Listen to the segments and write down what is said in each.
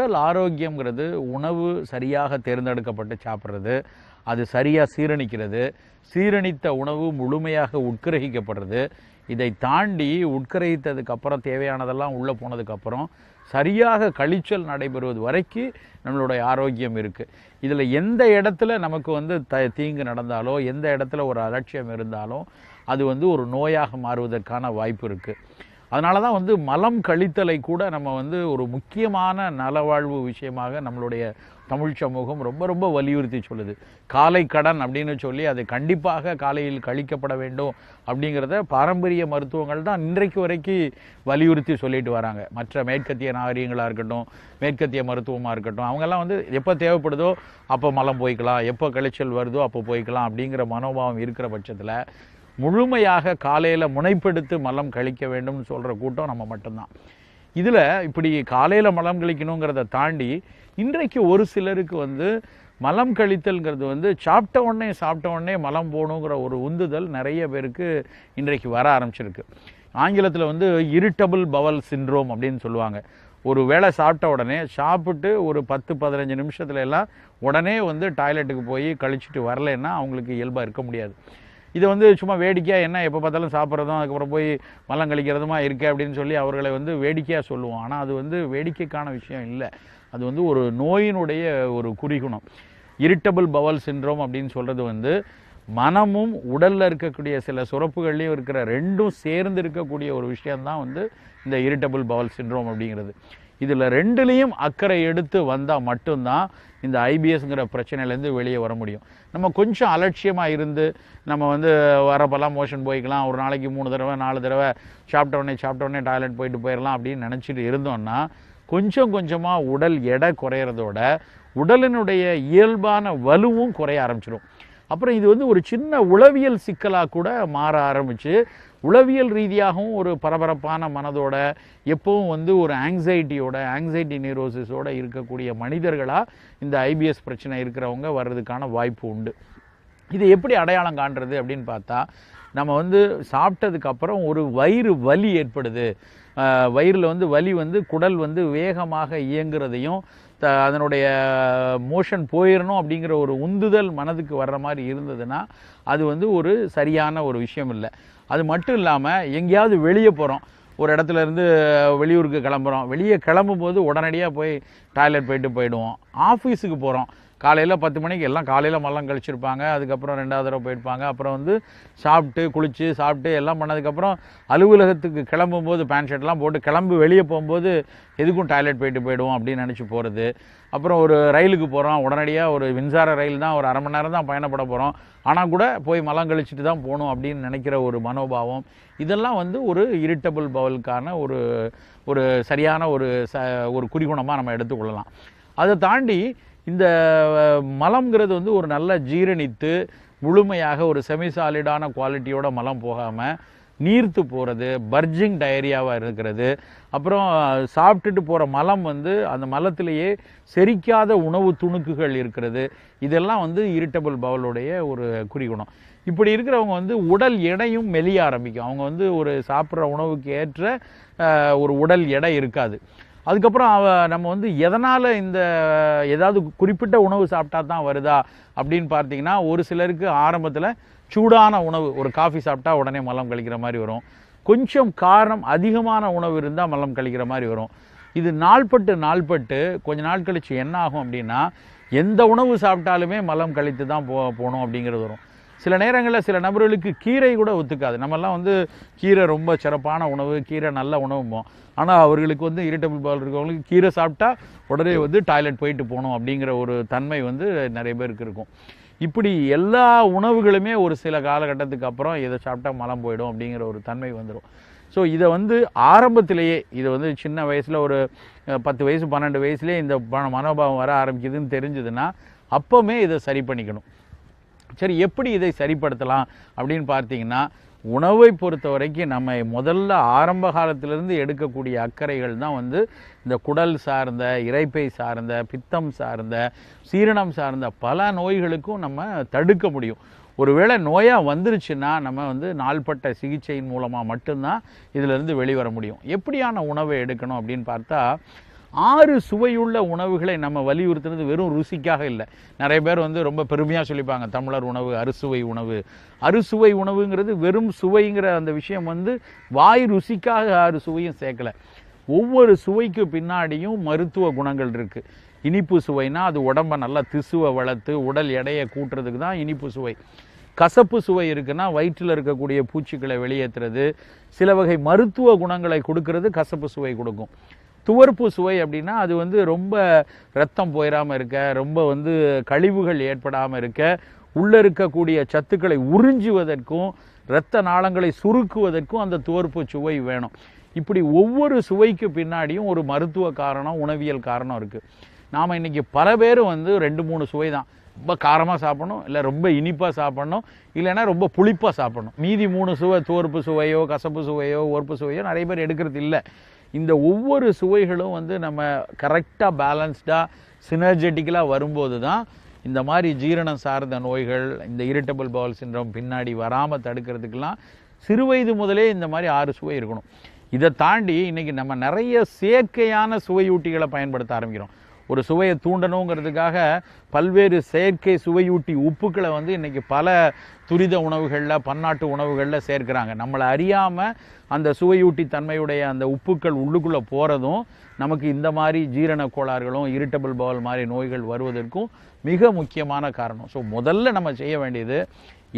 உடல் ஆரோக்கியங்கிறது உணவு சரியாக தேர்ந்தெடுக்கப்பட்டு சாப்பிட்றது அது சரியாக சீரணிக்கிறது சீரணித்த உணவு முழுமையாக உட்கிரகிக்கப்படுறது. இதை தாண்டி உட்கிரகித்ததுக்கப்புறம் தேவையானதெல்லாம் உள்ளே போனதுக்கப்புறம் சரியாக கழிச்சல் நடைபெறுவது வரைக்கும் நம்மளுடைய ஆரோக்கியம் இருக்குது இதில் எந்த இடத்துல நமக்கு வந்து த தீங்கு நடந்தாலோ எந்த இடத்துல ஒரு அலட்சியம் இருந்தாலும் அது வந்து ஒரு நோயாக மாறுவதற்கான வாய்ப்பு இருக்குது அதனால தான் வந்து மலம் கழித்தலை கூட நம்ம வந்து ஒரு முக்கியமான நலவாழ்வு விஷயமாக நம்மளுடைய தமிழ் சமூகம் ரொம்ப ரொம்ப வலியுறுத்தி சொல்லுது. காலை கடன் அப்படின்னு சொல்லி அது கண்டிப்பாக காலையில் கழிக்கப்பட வேண்டும் அப்படிங்கிறத பாரம்பரிய மருத்துவங்கள் தான் இன்றைக்கு வரைக்கும் வலியுறுத்தி சொல்லிட்டு வராங்க. மற்ற மேற்கத்திய நாகரிகங்களாக இருக்கட்டும் மேற்கத்திய மருத்துவமாக இருக்கட்டும் அவங்கெல்லாம் வந்து எப்போ தேவைப்படுதோ அப்போ மலம் போய்க்கலாம் எப்போ கழிச்சல் வருதோ அப்போ போய்க்கலாம் அப்படிங்கிற மனோபாவம் இருக்கிற பட்சத்தில் முழுமையாக காலையில் முனைப்பெடுத்து மலம் கழிக்க வேண்டும்னு சொல்கிற கூட்டம் நம்ம மட்டும்தான். இதில் இப்படி காலையில் மலம் கழிக்கணுங்கிறத தாண்டி இன்றைக்கு ஒரு சிலருக்கு வந்து மலம் கழித்தல்ங்கிறது வந்து சாப்பிட்ட உடனே சாப்பிட்ட உடனே மலம் போகணுங்கிற ஒரு உந்துதல் நிறைய பேருக்கு இன்றைக்கு வர ஆரம்பிச்சிருக்கு. ஆங்கிலத்தில் வந்து இரிட்டபிள் பவல் சிண்ட்ரோம் அப்படின்னு சொல்லுவாங்க. ஒரு வேளை சாப்பிட்ட உடனே சாப்பிட்டு ஒரு பத்து பதினஞ்சு நிமிஷத்துல எல்லாம் உடனே வந்து டாய்லெட்டுக்கு போய் கழிச்சிட்டு வரலைன்னா அவங்களுக்கு இயல்பாக இருக்க முடியாது. இதை வந்து சும்மா வேடிக்கையாக என்ன எப்போ பார்த்தாலும் சாப்பிட்றதும் அதுக்கப்புறம் போய் மலம் கழிக்கிறதுமா இருக்குது அப்படின்னு சொல்லி அவர்களை வந்து வேடிக்கையாக சொல்லுவோம். ஆனால் அது வந்து வேடிக்கைக்கான விஷயம் இல்லை. அது வந்து ஒரு நோயினுடைய ஒரு குறிகுணம். இரிட்டபிள் பவல் சின்ரோம் அப்படின்னு சொல்கிறது வந்து மனமும் உடலில் இருக்கக்கூடிய சில சுரப்புகள்லையும் இருக்கிற ரெண்டும் சேர்ந்து இருக்கக்கூடிய ஒரு விஷயம்தான் வந்து இந்த இரிட்டபிள் பவல் சின்ரோம் அப்படிங்கிறது. இதில் ரெண்டுலேயும் அக்கறை எடுத்து வந்தால் மட்டும்தான் இந்த ஐபிஎஸ்ங்கிற பிரச்சனையிலேருந்து வெளியே வர முடியும். நம்ம கொஞ்சம் அலட்சியமாக இருந்து நம்ம வந்து வரப்பெல்லாம் மோஷன் போய்க்கலாம். ஒரு நாளைக்கு மூணு தடவை நாலு தடவை சாப்பிட்ட உடனே சாப்பிட்ட உடனே டாய்லெட் போயிட்டு போயிடலாம் அப்படின்னு நினச்சிட்டு இருந்தோம்னா கொஞ்சம் கொஞ்சமாக உடல் எடை குறையிறதோட உடலினுடைய இயல்பான வலுவும் குறைய ஆரம்பிச்சிடும் அப்புறம் இது வந்து ஒரு சின்ன உளவியல் சிக்கலாக கூட மாற ஆரம்பிச்சு உளவியல் ரீதியாகவும் ஒரு பரபரப்பான மனதோட எப்பவும் வந்து ஒரு ஆங்ஸைட்டியோட ஆங்ஸைட்டி நியூரோசிஸோட இருக்கக்கூடிய மனிதர்களாக இந்த ஐபிஎஸ் பிரச்சனை இருக்கிறவங்க வர்றதுக்கான வாய்ப்பு உண்டு. இது எப்படி அடையாளம் காண்றது அப்படின்னு பார்த்தா நம்ம வந்து சாப்பிட்டதுக்கப்புறம் ஒரு வயிறு வலி ஏற்படுது. வயிறில் வந்து வலி வந்து குடல் வந்து வேகமாக இயங்குறதையும் த அதனுடைய மோஷன் போயிடணும் அப்படிங்கிற ஒரு உந்துதல் மனதுக்கு வர்ற மாதிரி இருந்ததுன்னா அது வந்து ஒரு சரியான ஒரு விஷயம் இல்லை. அது மட்டும் இல்லாமல் எங்கேயாவது வெளியே போகிறோம் ஒரு இடத்துல இருந்து வெளியூருக்கு கிளம்புறோம். வெளியே கிளம்பும்போது உடனடியாக போய் டாய்லெட் போயிட்டு போயிடுவோம். ஆஃபீஸுக்கு போகிறோம் காலையில் பத்து மணிக்கு எல்லாம் காலையில் மல்லம் கழிச்சிருப்பாங்க. அதுக்கப்புறம் ரெண்டாவது தடவை போயிருப்பாங்க. அப்புறம் வந்து சாப்பிட்டு குளித்து சாப்பிட்டு எல்லாம் பண்ணதுக்கப்புறம் அலுவலகத்துக்கு கிளம்பும்போது பேண்ட் ஷர்ட்லாம் போட்டு கிளம்பி வெளியே போகும்போது எதுக்கும் டாய்லெட் போயிட்டு போயிடுவோம் அப்படின்னு நினச்சி போகிறது அப்புறம் ஒரு ரயிலுக்கு போகிறோம் உடனடியாக ஒரு மின்சார ரயில் தான் ஒரு அரை மணி நேரம் தான் பயணப்பட போகிறோம் ஆனால் கூட போய் மலம் கழிச்சிட்டு தான் போகணும் அப்படின்னு நினைக்கிற ஒரு மனோபாவம். இதெல்லாம் வந்து ஒரு இரிட்டபிள் பவலுக்கான ஒரு ஒரு சரியான ஒரு ச ஒரு குறிகுணமாக நம்ம எடுத்துக்கொள்ளலாம். அதை தாண்டி இந்த மலம்ங்கிறது வந்து ஒரு நல்ல ஜீரணித்து முழுமையாக ஒரு செமிசாலிடான குவாலிட்டியோட மலம் போகாமல் நீர்த்து போகிறது பர்ஜிங் டயரியாவாக இருக்கிறது. அப்புறம் சாப்பிட்டுட்டு போகிற மலம் வந்து அந்த மலத்திலேயே செரிக்காத உணவு துணுக்குகள் இருக்கிறது. இதெல்லாம் வந்து இரிட்டபிள் பவுலுடைய ஒரு குறிகுணம். இப்படி இருக்கிறவங்க வந்து உடல் எடையும் மெலிய ஆரம்பிக்கும். அவங்க வந்து ஒரு சாப்பிட்ற உணவுக்கு ஏற்ற ஒரு உடல் எடை இருக்காது. அதுக்கப்புறம் அவ நம்ம வந்து எதனால் இந்த ஏதாவது குறிப்பிட்ட உணவு சாப்பிட்டா தான் வருதா அப்படின்னு பார்த்தீங்கன்னா ஒரு சிலருக்கு ஆரம்பத்தில் சூடான உணவு ஒரு காஃபி சாப்பிட்டா உடனே மலம் கழிக்கிற மாதிரி வரும். கொஞ்சம் காரம் அதிகமான உணவு இருந்தால் மலம் கழிக்கிற மாதிரி வரும். இது நாள்பட்டு நாள்பட்டு கொஞ்ச நாள் கழித்து என்ன ஆகும் அப்படின்னா எந்த உணவு சாப்பிட்டாலுமே மலம் கழித்து தான் போ போகணும் அப்படிங்கிறது வரும். சில நேரங்களில் சில நபர்களுக்கு கீரை கூட ஒத்துக்காது. நம்மெல்லாம் வந்து கீரை ரொம்ப சிறப்பான உணவு கீரை நல்ல உணவும்போம். ஆனால் அவர்களுக்கு வந்து இரிட்டபிள் பால் இருக்கவங்களுக்கு கீரை சாப்பிட்டா உடனே வந்து டாய்லெட் போயிட்டு போகணும் அப்படிங்கிற ஒரு தன்மை வந்து நிறைய பேருக்கு இருக்கும். இப்படி எல்லா உணவுகளுமே ஒரு சில காலகட்டத்துக்கு அப்புறம் இதை சாப்பிட்டா மலம் போயிடும் அப்படிங்கிற ஒரு தன்மை வந்துடும் ஸோ இதை வந்து ஆரம்பத்திலேயே இதை வந்து சின்ன வயசில் ஒரு பத்து வயசு பன்னெண்டு வயசுலேயே இந்த மனோபாவம் வர ஆரம்பிக்குதுன்னு தெரிஞ்சதுன்னா அப்போவுமே இதை சரி பண்ணிக்கணும். சரி எப்படி இதை சரிப்படுத்தலாம் அப்படின்னு பார்த்தீங்கன்னா உணவை பொறுத்த வரைக்கும் நம்ம முதல்ல ஆரம்ப காலத்திலிருந்து எடுக்கக்கூடிய அக்கறைகள் தான் வந்து இந்த குடல் சார்ந்த இறைப்பை சார்ந்த பித்தம் சார்ந்த சீரணம் சார்ந்த பல நோய்களுக்கும் நம்ம தடுக்க முடியும். ஒருவேளை நோயாக வந்துருச்சுன்னா நம்ம வந்து நாள்பட்ட சிகிச்சையின் மூலமாக மட்டும்தான் இதிலிருந்து வெளிவர முடியும். எப்படியான உணவை எடுக்கணும் அப்படின்னு பார்த்தா ஆறு சுவையுள்ள உணவுகளை நம்ம வலியுறுத்துறது வெறும் ருசிக்காக இல்லை. நிறைய பேர் வந்து ரொம்ப பெருமையாக சொல்லிப்பாங்க தமிழர் உணவு அறுசுவை உணவு. அறுசுவை உணவுங்கிறது வெறும் சுவைங்கிற அந்த விஷயம் வந்து வாய் ருசிக்காக ஆறு சுவையும் சேர்க்கல. ஒவ்வொரு சுவைக்கு பின்னாடியும் மருத்துவ குணங்கள் இருக்குது இனிப்பு சுவைனா அது உடம்ப நல்லா திசுவை வளர்த்து உடல் எடையை கூட்டுறதுக்கு தான் இனிப்பு சுவை. கசப்பு சுவை இருக்குன்னா வயிற்றில் இருக்கக்கூடிய பூச்சிகளை வெளியேற்றுறது சில வகை மருத்துவ குணங்களை கொடுக்கறது கசப்பு சுவை கொடுக்கும். துவர்ப்பு சுவை அப்படின்னா அது வந்து ரொம்ப ரத்தம் போயிடாமல் இருக்க ரொம்ப வந்து கழிவுகள் ஏற்படாமல் இருக்க உள்ளே இருக்கக்கூடிய சத்துக்களை உறிஞ்சுவதற்கும் இரத்த நாளங்களை சுருக்குவதற்கும் அந்த துவர்ப்பு சுவை வேணும். இப்படி ஒவ்வொரு சுவைக்கு பின்னாடியும் ஒரு மருத்துவ காரணம் உணவியல் காரணம் இருக்குது நாம் இன்னைக்கு பல பேர் வந்து ரெண்டு மூணு சுவை தான். ரொம்ப காரமாக சாப்பிடணும் இல்லை ரொம்ப இனிப்பாக சாப்பிடணும் இல்லைன்னா ரொம்ப புளிப்பாக சாப்பிடணும். மீதி மூணு சுவை துவர்ப்பு சுவையோ கசப்பு சுவையோ ஓர்ப்பு சுவையோ நிறைய பேர் எடுக்கிறது இல்லை. இந்த ஒவ்வொரு சுவைகளும் வந்து நம்ம கரெக்டாக பேலன்ஸ்டாக சினர்ஜெட்டிக்கலாக வரும்போது தான் இந்த மாதிரி ஜீரணம் சார்ந்த நோய்கள் இந்த இரிட்டபிள் பவுல் சின்ரம் பின்னாடி வராமல் தடுக்கிறதுக்கெல்லாம் சிறுவயது முதலே இந்த மாதிரி ஆறு சுவை இருக்கணும். இதை தாண்டி இன்றைக்கி நம்ம நிறைய செயற்கையான சுவையூட்டிகளை பயன்படுத்த ஆரம்பிக்கிறோம். ஒரு சுவையை தூண்டணுங்கிறதுக்காக பல்வேறு செயற்கை சுவையூட்டி உப்புக்களை வந்து இன்றைக்கி பல துரித உணவுகளில் பன்னாட்டு உணவுகளில் சேர்க்கிறாங்க. நம்மளை அறியாமல் அந்த சுவையூட்டி தன்மையுடைய அந்த உப்புக்கள் உள்ளுக்குள்ளே போகிறதும் நமக்கு இந்த மாதிரி ஜீரண கோளாறுகளும் இரிட்டபிள் பவல் மாதிரி நோய்கள் வருவதற்கும் மிக முக்கியமான காரணம். ஸோ முதல்ல நம்ம செய்ய வேண்டியது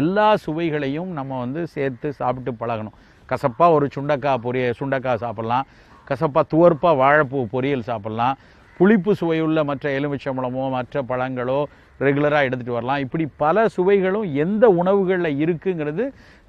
எல்லா சுவைகளையும் நம்ம வந்து சேர்த்து சாப்பிட்டு பழகணும். கசப்பாக ஒரு சுண்டக்காய் பொரிய சுண்டக்காய் சாப்பிட்லாம். கசப்பாக துவர்ப்பாக வாழைப்பூ பொரியல் சாப்பிட்லாம். புளிப்பு சுவையுள்ள மற்ற எலுமிச்சம்பழமோ மற்ற பழங்களோ ரெகுலராக எடுத்துகிட்டு வரலாம். இப்படி பல சுவைகளும் எந்த உணவுகளில் இருக்குங்கிறது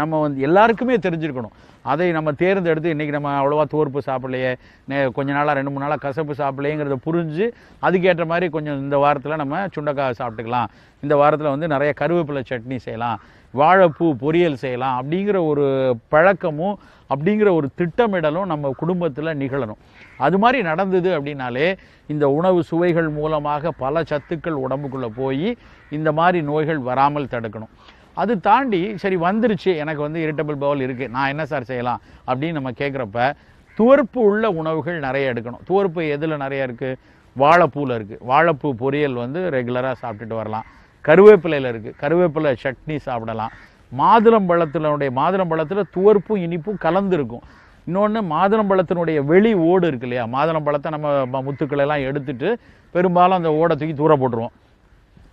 நம்ம வந்து எல்லாருக்குமே தெரிஞ்சிருக்கணும். அதை நம்ம தேர்ந்தெடுத்து இன்றைக்கி நம்ம அவ்வளோவா தோர்ப்பு சாப்பிடலையே நே கொஞ்ச நாளாக ரெண்டு மூணு நாளாக கசப்பு சாப்பிடலையேங்கிறத புரிஞ்சு அதுக்கேற்ற மாதிரி கொஞ்சம் இந்த வாரத்தில் நம்ம சுண்டக்காய் சாப்பிட்டுக்கலாம். இந்த வாரத்தில் வந்து நிறைய கருவேப்பிலை சட்னி செய்யலாம் வாழைப்பூ பொரியல் செய்யலாம் அப்படிங்கிற ஒரு பழக்கமும் அப்படிங்கிற ஒரு திட்டமிடலும் நம்ம குடும்பத்தில் நிகழணும். அது மாதிரி நடந்தது அப்படின்னாலே இந்த உணவு சுவைகள் மூலமாக பல சத்துக்கள் உடம்புக்குள்ளே போய் இந்த மாதிரி நோய்கள் வராமல் தடுக்கணும். அது தாண்டி சரி வந்துருச்சு எனக்கு வந்து இரிட்டபிள் பவுல் இருக்குது நான் என்ன சார் செய்யலாம் அப்படின்னு நம்ம கேட்குறப்ப துவர்ப்பு உள்ள உணவுகள் நிறைய எடுக்கணும். துவர்ப்பு எதில் நிறைய இருக்குது வாழைப்பூவில் இருக்குது வாழைப்பூ பொரியல் வந்து ரெகுலராக சாப்பிட்டுட்டு வரலாம். கருவேப்பிலையில் இருக்குது கருவேப்பிலை சட்னி சாப்பிடலாம். மாதுளம்பழத்தினுடைய மாதுளம்பழத்தில் துவர்ப்பும் இனிப்பும் கலந்துருக்கும் இன்னொன்று மாதுளம்பழத்தினுடைய வெளி ஓடு இருக்கு இல்லையா? மாதுளம்பழத்தை நம்ம முத்துக்களை எல்லாம் எடுத்துட்டு பெரும்பாலும் அந்த ஓடை தூக்கி தூர போட்டுருவோம்.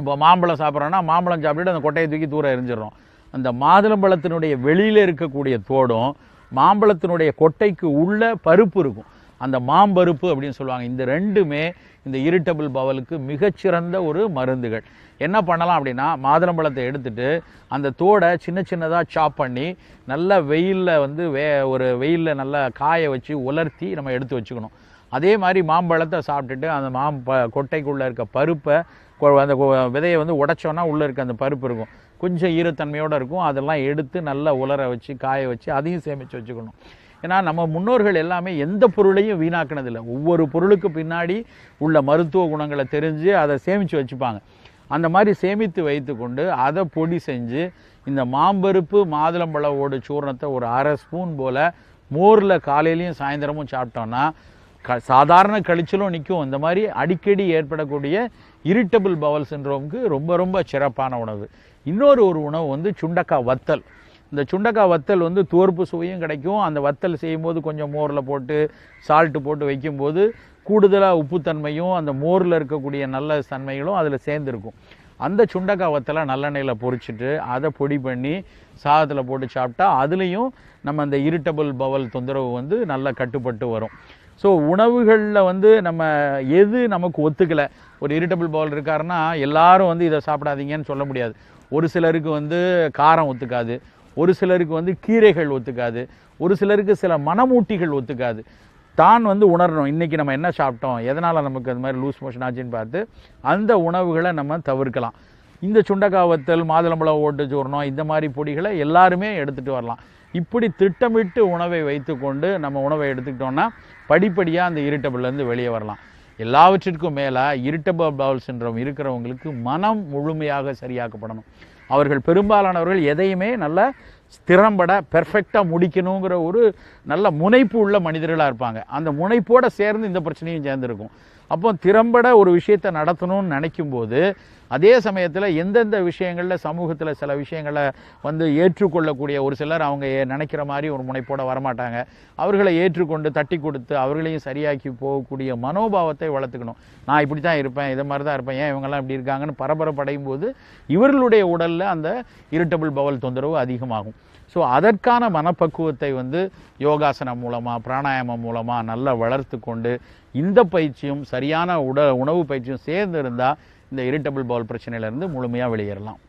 இப்போ மாம்பழம் சாப்பிட்றோன்னா மாம்பழம் சாப்பிட்டுட்டு அந்த கொட்டையை தூக்கி தூர எரிஞ்சிடறோம். அந்த மாதுளம்பழத்தினுடைய வெளியில் இருக்கக்கூடிய தோடும் மாம்பழத்தினுடைய கொட்டைக்கு உள்ள பருப்பு இருக்கும். அந்த மாம்பருப்பு அப்படின்னு சொல்லுவாங்க. இந்த ரெண்டுமே இந்த இரிட்டபிள் பவலுக்கு மிகச்சிறந்த ஒரு மருந்துகள். என்ன பண்ணலாம் அப்படின்னா மாதுளம்பழத்தை எடுத்துட்டு அந்த தோடை சின்ன சின்னதாக சாப் பண்ணி நல்லா வெயிலில் வந்து வே ஒரு வெயிலில் நல்லா காய வச்சு உலர்த்தி நம்ம எடுத்து வச்சுக்கணும். அதே மாதிரி மாம்பழத்தை சாப்பிட்டுட்டு அந்த மாம் ப கொட்டைக்குள்ளே இருக்க பருப்பை கொ- அந்த விதையை வந்து உடைச்சோன்னா உள்ளே இருக்க அந்த பருப்பு இருக்கும். கொஞ்சம் ஈரத்தன்மையோடு இருக்கும். அதெல்லாம் எடுத்து நல்லா உலர வச்சு காய வச்சு அதையும் சேமித்து வச்சுக்கணும். ஏன்னா நம்ம முன்னோர்கள் எல்லாமே எந்த பொருளையும் வீணாக்கினதில்லை. ஒவ்வொரு பொருளுக்கு பின்னாடி உள்ள மருத்துவ குணங்களை தெரிஞ்சு அதை சேமித்து வச்சுப்பாங்க. அந்த மாதிரி சேமித்து வைத்துக்கொண்டு அதை பொடி செஞ்சு இந்த மாம்பருப்பு மாதுளம்பழ ஓடு சூர்ணத்தை ஒரு அரை ஸ்பூன் போல் மோரில் காலையிலையும் சாயந்தரமும் சாப்பிட்டோன்னா க சாதாரண கழிச்சலும் நிற்கும் இந்த மாதிரி அடிக்கடி ஏற்படக்கூடிய இரிட்டபிள் பவல் சின்ரோமுக்கு ரொம்ப ரொம்ப சிறப்பான உணவு. இன்னொரு ஒரு உணவு வந்து சுண்டக்காய் வத்தல். இந்த சுண்டக்காய் வத்தல் வந்து துவர்ப்பு சுவையும் கிடைக்கும். அந்த வத்தல் செய்யும்போது கொஞ்சம் மோரில் போட்டு சால்ட்டு போட்டு வைக்கும்போது கூடுதலாக உப்புத்தன்மையும் அந்த மோரில் இருக்கக்கூடிய நல்ல தன்மைகளும் அதில் சேர்ந்துருக்கும். அந்த சுண்டக்காய் வத்தலை நல்லெண்ணெயில் பொறிச்சிட்டு அதை பொடி பண்ணி சாதத்தில் போட்டு சாப்பிட்டா அதுலேயும் நம்ம அந்த இரிட்டபிள் பவல் தொந்தரவு வந்து நல்லா கட்டுப்பட்டு வரும். ஸோ உணவுகளில் வந்து நம்ம எது நமக்கு ஒத்துக்கலை? ஒரு இரிட்டபிள் பவல் இருக்காருன்னா எல்லாரும் வந்து இதை சாப்பிடாதீங்கன்னு சொல்ல முடியாது. ஒரு சிலருக்கு வந்து காரம் ஒத்துக்காது. ஒரு சிலருக்கு வந்து கீரைகள் ஒத்துக்காது ஒரு சிலருக்கு சில மனமூட்டிகள் ஒத்துக்காது. தான் வந்து உணரணும். இன்றைக்கி நம்ம என்ன சாப்பிட்டோம் எதனால் நமக்கு அது மாதிரி லூஸ் மோஷன் ஆச்சுன்னு பார்த்து அந்த உணவுகளை நம்ம தவிர்க்கலாம். இந்த சுண்டக்காய் வத்தல் மாதுளம்பழம் ஓட்டு சூர்ணம் இந்த மாதிரி பொடிகளை எல்லாருமே எடுத்துகிட்டு வரலாம். இப்படி திட்டமிட்டு உணவை வைத்துக்கொண்டு நம்ம உணவை எடுத்துக்கிட்டோம்னா படிப்படியாக அந்த இரிட்டபிள்லேருந்து வெளியே வரலாம். எல்லாவற்றிற்கும் மேலே இரிட்டபிள் பவுல் சின்ரம் இருக்கிறவங்களுக்கு மனம் முழுமையாக சரியாக்கப்படணும். அவர்கள் பெரும்பாலானவர்கள் எதையுமே நல்ல திறம்பட பெர்ஃபெக்டாக முடிக்கணுங்கிற ஒரு நல்ல முனைப்பு உள்ள மனிதர்களாக இருப்பாங்க. அந்த முனைப்போடு சேர்ந்து இந்த பிரச்சனையும் சேர்ந்துருக்கும். அப்போ திறம்பட ஒரு விஷயத்தை நடத்தணும்னு நினைக்கும்போது அதே சமயத்தில் எந்தெந்த விஷயங்களில் சமூகத்தில் சில விஷயங்களை வந்து ஏற்றுக்கொள்ளக்கூடிய ஒரு சிலர் அவங்க ஏ- நினைக்கிற மாதிரி ஒரு முனைப்போட வரமாட்டாங்க. அவர்களை ஏற்றுக்கொண்டு தட்டி கொடுத்து அவர்களையும் சரியாக்கி போகக்கூடிய மனோபாவத்தை வளர்த்துக்கணும். நான் இப்படி தான் இருப்பேன் இதை மாதிரி தான் இருப்பேன் ஏன் இவங்கெல்லாம் இப்படி இருக்காங்கன்னு பரபரப்படையும் போது இவர்களுடைய உடலில் அந்த இரிட்டபிள் பவல் தொந்தரவு அதிகமாகும். ஸோ அதற்கான மனப்பக்குவத்தை வந்து யோகாசனம் மூலமாக பிராணாயாமம் மூலமாக நல்லா வளர்த்து கொண்டு இந்த பயிற்சியும் சரியான உட உணவு பயிற்சியும் சேர்ந்து இருந்தால் இந்த இரிட்டபிள் பவுல் பிரச்சனையிலேருந்து முழுமையாக வெளியேறலாம்.